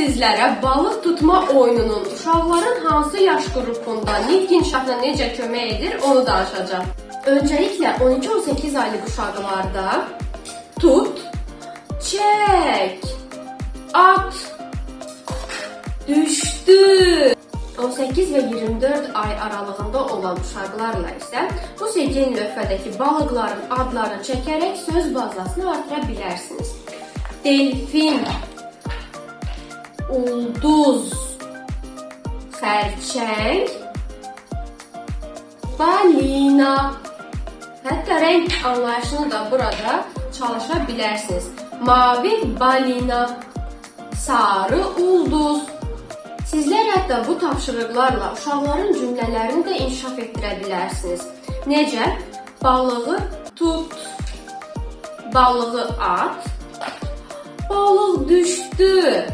sizlərə balıq tutma oyununun uşaqların hansı yaş qrupunda nitq inkişafına necə kömək edir, onu danışacağam. Öncəliklə 12-18 aylıq uşaqlarda tut, çək, at, düşdü. 18 və 24 ay aralığında olan uşaqlarla isə bu seçin lövhədəki balıqların adlarını çəkərək söz bazasını artıra bilərsiniz. Delfin, ulduz, xərçəng, balina. Hətta renk anlayışını da burada çalışa bilərsiniz. Mavi balina, sarı ulduz. Sizlər hətta bu tapşırıqlarla uşaqların cümlələrini də inkişaf etdirə bilərsiniz. Necə? Balığı tut, balığı at, balıq düşdü.